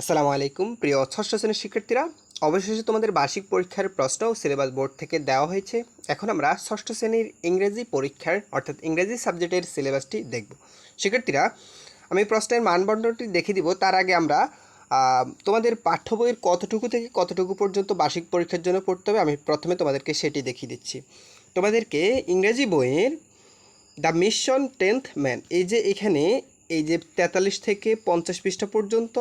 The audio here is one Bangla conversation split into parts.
আসসালামু আলাইকুম। প্রিয় ষষ্ঠ শ্রেণির শিক্ষার্থীরা, অবশেষে তোমাদের বার্ষিক পরীক্ষার প্রশ্ন সিলেবাস বোর্ড থেকে দেওয়া হয়েছে। এখন আমরা ষষ্ঠ শ্রেণির ইংরেজি পরীক্ষার, অর্থাৎ ইংরেজি সাবজেক্টের সিলেবাসটি দেখব। শিক্ষার্থীরা, আমি প্রশ্নের মানদণ্ডটি দেখে দিব। তার আগে আমরা তোমাদের পাঠ্য বইয়ের কতটুকু থেকে কতটুকু পর্যন্ত বার্ষিক পরীক্ষার জন্য পড়তে হবে, আমি প্রথমে তোমাদেরকে সেটি দেখিয়ে দিচ্ছি। তোমাদেরকে ইংরেজি বইয়ের দ্য মিশন টেন্থ ম্যান এই যে এখানে, এই যে তেতাল্লিশ থেকে পঞ্চাশ পৃষ্ঠা পর্যন্ত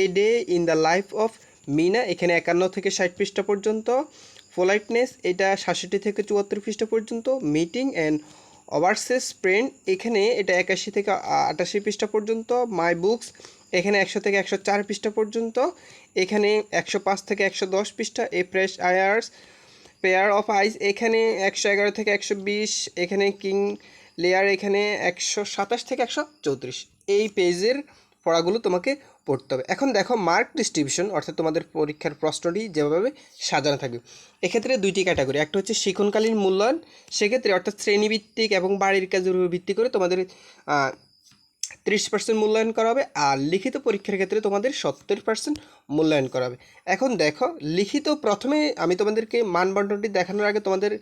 a day in the life of Meena এখানে একান্ন থেকে ষাট পৃষ্ঠা পর্যন্ত। ফোলাইটনেস এটা সাতষট্টি থেকে চুয়াত্তর পৃষ্ঠা পর্যন্ত। মিটিং অ্যান্ড ওভারসেস প্রিন্ট এখানে এটা একাশি থেকে আটাশি পৃষ্ঠা পর্যন্ত। মাই বুকস এখানে একশো থেকে একশো চার পৃষ্ঠা পর্যন্ত। এখানে একশো পাঁচ থেকে একশো দশ পৃষ্ঠা। A fresh airs pair of eyes এখানে একশো এগারো থেকে একশো বিশ। এখানে কিং লেয়ার এখানে একশো সাতাশ থেকে একশো চৌত্রিশ। এই পেজের পড়াগুলো তোমাকে পড়তে হবে। এখন দেখো মার্ক ডিস্ট্রিবিউশন অর্থাৎ তোমাদের পরীক্ষার প্রশ্নটি যেভাবে সাজানো থাকবে। এক্ষেত্রে দুইটি ক্যাটাগরি একটা হচ্ছে শিক্ষণকালীন মূল্যায়ন, সেক্ষেত্রে অর্থাৎ শ্রেণীভিত্তিক এবং বাড়ির কাজের উপর ভিত্তি করে তোমাদের ত্রিশ পার্সেন্ট মূল্যায়ন করা হবে আর লিখিত পরীক্ষার ক্ষেত্রে তোমাদের সত্তর পার্সেন্ট মূল্যায়ন করা হবে। এখন দেখো, লিখিত প্রথমে আমি তোমাদেরকে মানবন্টনটি দেখানোর আগে তোমাদের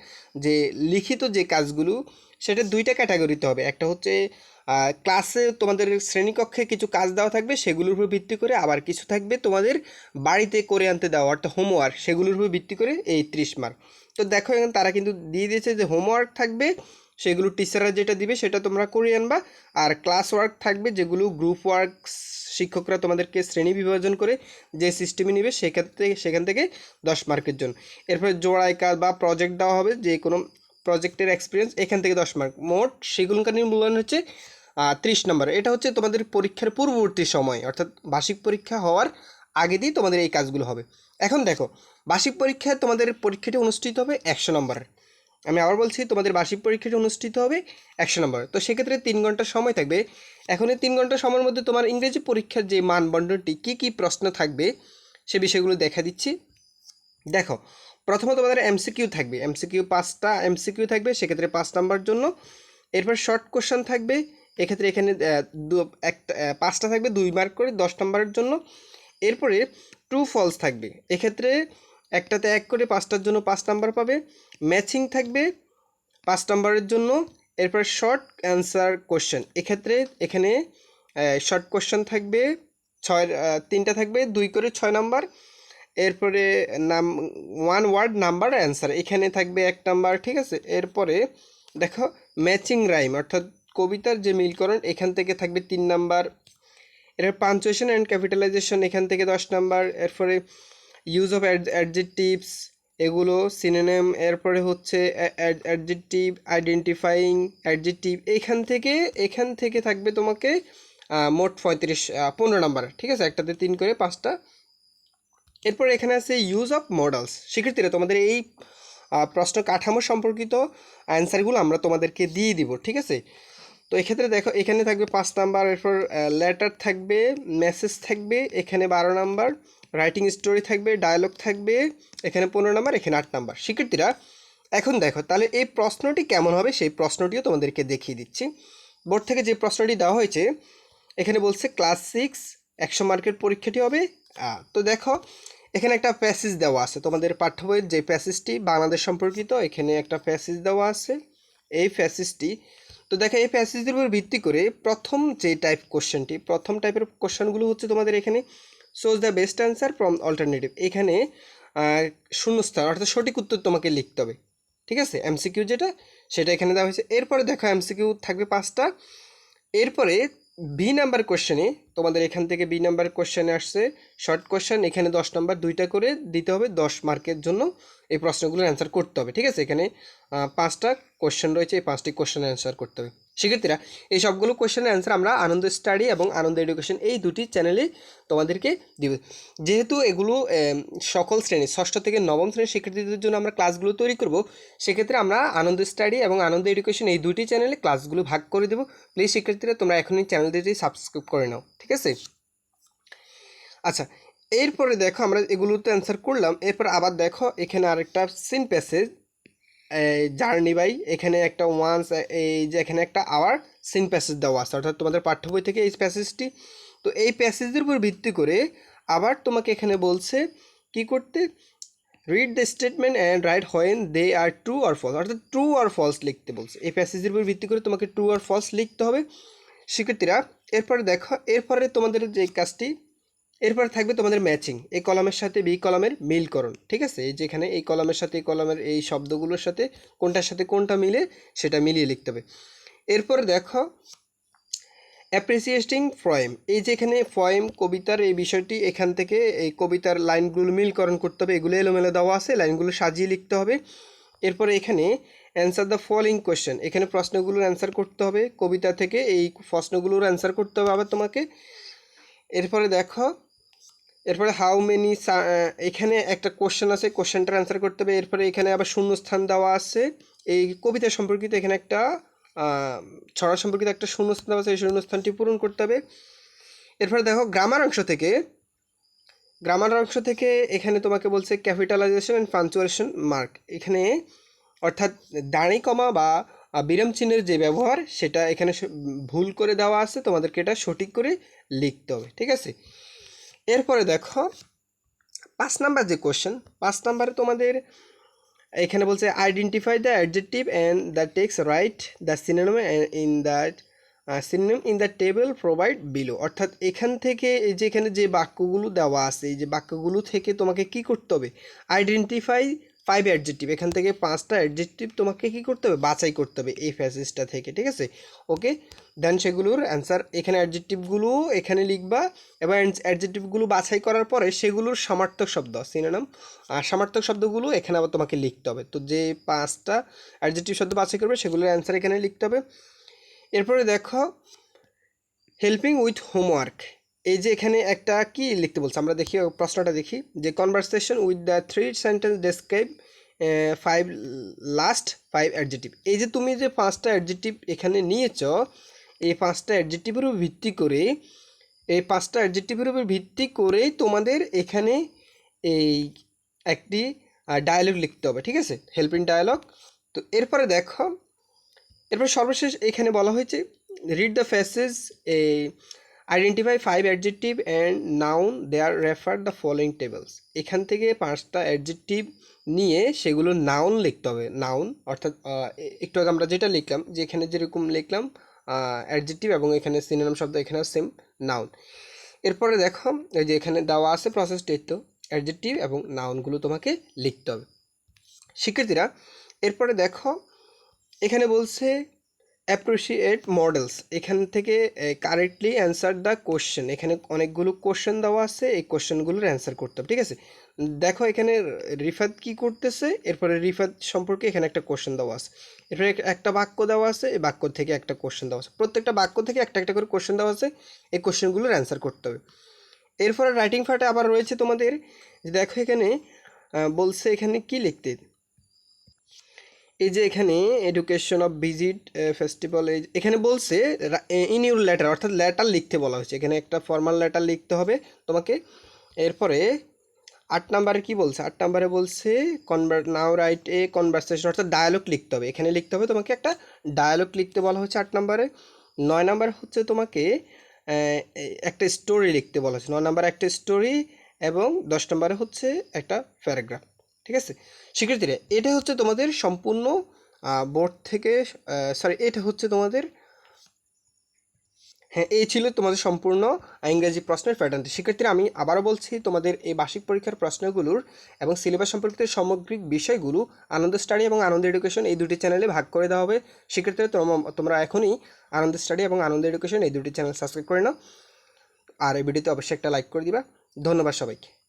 যে লিখিত যে কাজগুলো, সেটা দুইটা ক্যাটাগরিতে হবে। একটা হচ্ছে ক্লাসে তোমাদের শ্রেণীকক্ষে কিছু কাজ দেওয়া থাকবে, সেগুলোর উপর ভিত্তি করে আবার কিছু থাকবে তোমাদের বাড়িতে করে আনতে দেওয়া, অর্থাৎ হোমওয়ার্ক সেগুলোর উপর ভিত্তি করে এই ত্রিশ মার্ক তো দেখো এখানে তারা কিন্তু দিয়ে দিয়েছে যে হোমওয়ার্ক থাকবে, সেগুলো টিচাররা যেটা দিবে সেটা তোমরা করে আনবা, আর ক্লাস ওয়ার্ক থাকবে যেগুলো গ্রুপ ওয়ার্ক শিক্ষকরা তোমাদেরকে শ্রেণি বিভাজন করে যে সিস্টেমে নিবে সেখান থেকে সেখান থেকে দশ মার্কের জন্য। এরপরে জোড়াই কাজ বা প্রজেক্ট দেওয়া হবে, যে কোনো প্রজেক্টের এক্সপিরিয়েন্স এখান থেকে দশ মার্ক মোট সেগুলোকার মূল্যায়ন হচ্ছে ত্রিশ নম্বর। এটা হচ্ছে তোমাদের পরীক্ষার পূর্ববর্তী সময়, অর্থাৎ বার্ষিক পরীক্ষা হওয়ার আগে দিয়ে তোমাদের এই কাজগুলো হবে। এখন দেখো, বার্ষিক পরীক্ষায় তোমাদের পরীক্ষাটি অনুষ্ঠিত হবে একশো নম্বরের আমি আবার বলছি, তোমাদের বার্ষিক পরীক্ষাটি অনুষ্ঠিত হবে একশো নম্বর। তো সেক্ষেত্রে তিন ঘণ্টা সময় থাকবে। এখন এই তিন ঘণ্টা সময়ের মধ্যে তোমার ইংরেজি পরীক্ষার যে মানদণ্ডটি, কী কী প্রশ্ন থাকবে, সে বিষয়গুলো দেখা দিচ্ছি। দেখো প্রথমত তোমাদের এমসিকিউ থাকবে। এমসিকিউ পাঁচটা, এমসিকিউ থাকবে সেক্ষেত্রে পাঁচ নাম্বার জন্য। এরপর শর্ট কোশ্চেন থাকবে। এক্ষেত্রে এখানে দু- একটা পাঁচটা থাকবে, দুই মার্ক করে দশ নম্বরের জন্য। এরপরে ট্রু ফলস থাকবে। এক্ষেত্রে একটাতে এক করে পাঁচটার জন্য পাঁচ নাম্বার পাবে। ম্যাচিং থাকবে পাঁচ নাম্বারের জন্য। এরপর শর্ট অ্যান্সার কোশ্চেন এক্ষেত্রে এখানে শর্ট কোশ্চেন থাকবে ছয় তিনটা থাকবে, দুই করে ছয় নাম্বার এরপরে নাম ওয়ান ওয়ার্ড নাম্বার অ্যান্সার এখানে থাকবে এক নাম্বার ঠিক আছে? এরপরে দেখো ম্যাচিং রাইম অর্থাৎ কবিতার যে মিলকরণ, এখান থেকে থাকবে তিন নাম্বার। এর পাঞ্চুয়েশন অ্যান্ড ক্যাপিটালাইজেশন এখান থেকে দশ নাম্বার। এরপরে ইউজ অফ অ্যাডজেক্টিভস এগুলো সিনোনেম এরপরে হচ্ছে অ্যাডজেক্টিভ আইডেন্টিফাইং অ্যাডজেক্টিভ এইখান থেকে, এখান থেকে থাকবে তোমাকে মোট পঁয়ত্রিশ পনেরো নাম্বার। ঠিক আছে? একটাতে তিন করে পাঁচটা। এরপর এখানে আছে ইউজ অফ মডেলস শিক্ষার্থীরা, তোমাদের এই প্রশ্ন কাঠামো সম্পর্কিত অ্যান্সারগুলো আমরা তোমাদেরকে দিয়ে দিব। ঠিক আছে? তো এক্ষেত্রে দেখো, এখানে থাকবে পাঁচ নাম্বার, এরপর লেটার থাকবে মেসেজ থাকবে, এখানে বারো নাম্বার রাইটিং স্টোরি থাকবে ডায়ালগ থাকবে, এখানে পনেরো নাম্বার, এখানে আট নাম্বার। শিক্ষার্থীরা, এখন দেখো, তাহলে এই প্রশ্নটি কেমন হবে? সেই প্রশ্নটিও তোমাদেরকে দেখিয়ে দিচ্ছি। বোর্ড থেকে যে প্রশ্নটি দেওয়া হয়েছে, এখানে বলছে ক্লাস সিক্স একশো মার্কের পরীক্ষাটি হবে তো দেখো, এখানে একটা প্যাসেজ দেওয়া আছে। তোমাদের পাঠ্য বইয়ের যে প্যাসেজটি বাংলাদেশ সম্পর্কিত, এখানে একটা প্যাসেজ দেওয়া আছে। এই প্যাসেজটি তো দেখো, এই প্যাসেজের উপর ভিত্তি করে প্রথম যে টাইপ কোশ্চেনটি প্রথম টাইপের কোশ্চেনগুলো হচ্ছে তোমাদের এখানে choose the best answer from alternative এখানে শূন্যস্থান অর্থাৎ সঠিক উত্তর তোমাকে লিখতে হবে। ঠিক আছে? এমসিকিউ যেটা, সেটা এখানে দেওয়া হয়েছে। এরপরে দেখো এমসিকিউ থাকবে পাঁচটা। এরপরে বি নাম্বার কোশ্চেনে তোমাদের এখান থেকে বি নাম্বার কোশ্চেনে আসছে। শর্ট কোশ্চেন এখানে দশ নাম্বার দুইটা করে দিতে হবে, দশ মার্কের জন্য এই প্রশ্নগুলোর অ্যান্সার করতে হবে, ঠিক আছে? এখানে পাঁচটা কোশ্চেন রয়েছে, এই পাঁচটি কোশ্চেনের অ্যান্সার করতে হবে। শিক্ষার্থীরা, এই সবগুলো কোশ্চেনের অ্যান্সার আমরা আনন্দ স্টাডি এবং আনন্দ এডুকেশন এই দুটি চ্যানেলে তোমাদেরকে দিব। যেহেতু এগুলো সকল শ্রেণি, ষষ্ঠ থেকে নবম শ্রেণির শিক্ষার্থীদের জন্য আমরা ক্লাসগুলো তৈরি করব, সেক্ষেত্রে আমরা আনন্দ স্টাডি এবং আনন্দ এডুকেশন এই দুটি চ্যানেলে ক্লাসগুলো ভাগ করে দেবো। প্লিজ শিক্ষার্থীরা, তোমরা এখনই চ্যানেলটি সাবস্ক্রাইব করে নাও, ঠিক আছে? আচ্ছা এরপরে দেখো আমরা এগুলো তো অ্যান্সার করলাম, এরপর আবার দেখো এখানে আরেকটা সিন প্যাসেজ জার্নি বাই। এখানে একটা ওয়ান্স এই যে এখানে একটা আওয়ার সিন প্যাসেজ দেওয়া আছে। অর্থাৎ তোমাদের পাঠ্য বই থেকে এই প্যাসেজটি তো এই প্যাসেজের উপর ভিত্তি করে আবার তোমাকে এখানে বলছে কি করতে? Read the statement and write when they are true or false অর্থাৎ ট্রু আর ফলস লিখতে বলছে। এই প্যাসেজের উপর ভিত্তি করে তোমাকে ট্রু আর ফলস লিখতে হবে। শিক্ষার্থীরা, এরপরে দেখো, এরপরে তোমাদের যে কাজটি এরপরে থাকবে তোমাদের ম্যাচিং এই কলামের সাথে বি কলামের মিলকরণ ঠিক আছে? এই যেখানে এই কলামের সাথে, এই কলামের এই শব্দগুলোর সাথে, কোনটার সাথে কোনটা মিলে সেটা মিলিয়ে লিখতে হবে। এরপরে দেখো অ্যাপ্রিসিয়েটিং ফয়েম এই যে এখানে ফয়েম কবিতার এই বিষয়টি, এখান থেকে এই কবিতার লাইনগুলো মিলকরণ করতে হবে। এগুলো এলোমেলো দেওয়া আছে, লাইনগুলো সাজিয়ে লিখতে হবে। এরপরে এখানে অ্যান্সার দ্য ফলোয়িং কোয়েশ্চেন এখানে প্রশ্নগুলোর অ্যান্সার করতে হবে। কবিতা থেকে এই প্রশ্নগুলোর অ্যান্সার করতে হবে আবার তোমাকে। এরপরে দেখো এরপরে হাউ মেনি এখানে একটা কোশ্চেন আছে কোশ্চেনটার অ্যান্সার করতে হবে। এরপরে এখানে আবার শূন্যস্থান দেওয়া আছে। এই কবিতা সম্পর্কিত এখানে একটা ছড়া সম্পর্কিত একটা শূন্যস্থান দেওয়া আছে। এই শূন্যস্থানটি পূরণ করতে হবে। এরপরে দেখো গ্রামার অংশ থেকে গ্রামার অংশ থেকে এখানে তোমাকে বলছে ক্যাপিটালাইজেশন অ্যান্ড পাঞ্চুয়েশন মার্ক এখানে অর্থাৎ দাঁড়ি কমা বা বিরাম চিহ্নের যে ব্যবহার, সেটা এখানে ভুল করে দেওয়া আছে। তোমাদেরকে এটা সঠিক করে লিখতে হবে, ঠিক আছে? এরপরে দেখো, পাঁচ নাম্বার যে কোশ্চেন পাঁচ নাম্বারে তোমাদের এখানে বলছে identify the adjective and the text write the synonym in that synonym in the table provide below অর্থাৎ এখান থেকে এই যে এখানে যে বাক্যগুলো দেওয়া আছে, এই যে বাক্যগুলো থেকে তোমাকে কি করতে হবে? আইডেন্টিফাই ফাইভ অ্যাডজেক্টিভ এখান থেকে পাঁচটা অ্যাডজেক্টিভ তোমাকে কি করতে হবে? বাছাই করতে হবে এই প্যাসেজটা থেকে, ঠিক আছে? ওকে দেন সেগুলোর অ্যান্সার এখানে অ্যাডজেক্টিভগুলো এখানে লিখবা এবং অ্যাডজেক্টিভগুলো বাছাই করার পরে সেগুলোর সমার্থক শব্দ সিনোনাম আর সমার্থক শব্দগুলো এখানে আবার তোমাকে লিখতে হবে। তো যে পাঁচটা অ্যাডজেক্টিভ শব্দ বাছাই করবে, সেগুলোর অ্যান্সার এখানে লিখতে হবে। এরপরে দেখো হেল্পিং উইথ হোমওয়ার্ক এই যে এখানে একটা কি লিখতে বলছে? আমরা দেখি প্রশ্নটা দেখি। যে conversation with the three sentence describe five last five adjective এই যে তুমি যে পাঁচটা অ্যাডজেক্টিভ এখানে নিয়েছ, এই পাঁচটা অ্যাডজেক্টিভের উপর ভিত্তি করে, এই পাঁচটা অ্যাডজেক্টিভের উপর ভিত্তি করেই তোমাদের এখানে এই একটি ডায়ালগ লিখতে হবে, ঠিক আছে? হেল্পিং ডায়ালগ তো এরপরে দেখো, এরপর সর্বশেষ এখানে বলা হয়েছে read the faces a identify five adjective and noun there refer the following tables এখান থেকে পাঁচটা অ্যাডজেক্টিভ নিয়ে সেগুলো নাউন লিখতে হবে। নাউন অর্থাৎ একটু আগে আমরা যেটা লিখলাম, যে এখানে যেরকম লিখলাম অ্যাডজেক্টিভ এবং এখানে সিনোনাম শব্দ, এখানেও সেম নাউন এরপরে দেখো, এই যে এখানে দেওয়া আছে প্রসেস তো অ্যাডজেক্টিভ এবং নাউনগুলো তোমাকে লিখতে হবে। শিক্ষার্থীরা, এরপরে দেখো, এখানে বলছে অ্যাপ্রিসিয়েট মডেলস এখান থেকে কারেক্টলি অ্যান্সার দ্য কোশ্চেন এখানে অনেকগুলো কোশ্চেন দেওয়া আছে, এই কোশ্চেনগুলোর অ্যান্সার করতে হবে, ঠিক আছে? দেখো এখানে রিফাত কি করতেছে, এরপরে রিফাত সম্পর্কে এখানে একটা কোশ্চেন দেওয়া আছে। এরপরে একটা বাক্য দেওয়া আছে, এই বাক্য থেকে একটা কোশ্চেন দেওয়া আছে। প্রত্যেকটা বাক্য থেকে একটা একটা করে কোশ্চেন দেওয়া আছে, এই কোশ্চেনগুলোর অ্যান্সার করতে হবে। এরপরে রাইটিং পার্টে আবার রয়েছে তোমাদের দেখো এখানে বলছে এখানে কি লিখতে? এই যে এখানে এডুকেশন অফ ভিজিট ফেস্টিভ্যাল এখানে বলছে ইন ইউর লেটার অর্থাৎ লেটার লিখতে বলা হয়েছে। এখানে একটা ফর্মাল লেটার লিখতে হবে তোমাকে। এরপরে আট নাম্বারে কি বলছে? আট নাম্বারে বলছে convert now write a conversation অর্থাৎ ডায়ালগ লিখতে হবে। এখানে লিখতে হবে তোমাকে একটা ডায়ালগ লিখতে বলা হচ্ছে আট নাম্বারে। নয় নাম্বার হচ্ছে তোমাকে একটা স্টোরি লিখতে বলা হচ্ছে নয় নাম্বার একটা স্টোরি এবং দশ নম্বরে হচ্ছে একটা প্যারাগ্রাফ ঠিক আছে? শিক্ষার্থীরা এটা হচ্ছে তোমাদের সম্পূর্ণ বোর্ড থেকে সরি এটা হচ্ছে তোমাদের হ্যাঁ এই ছিল তোমাদের সম্পূর্ণ ইংরেজি প্রশ্নের প্যাটার্নটি শিক্ষার্থীরা আমি আবারও বলছি, তোমাদের এই বার্ষিক পরীক্ষার প্রশ্নগুলোর এবং সিলেবাস সম্পর্কিত সামগ্রিক বিষয়গুলো, আনন্দ স্টাডি এবং আনন্দ এডুকেশন এই দুটি চ্যানেলে ভাগ করে দেওয়া হবে। শিক্ষার্থীরা তোম- তোমরা এখনই আনন্দ স্টাডি এবং আনন্দ এডুকেশন এই দুটি চ্যানেল সাবস্ক্রাইব করে নাও। আর এই ভিডিওতে অবশ্যই একটা লাইক করে দিবা। ধন্যবাদ সবাইকে।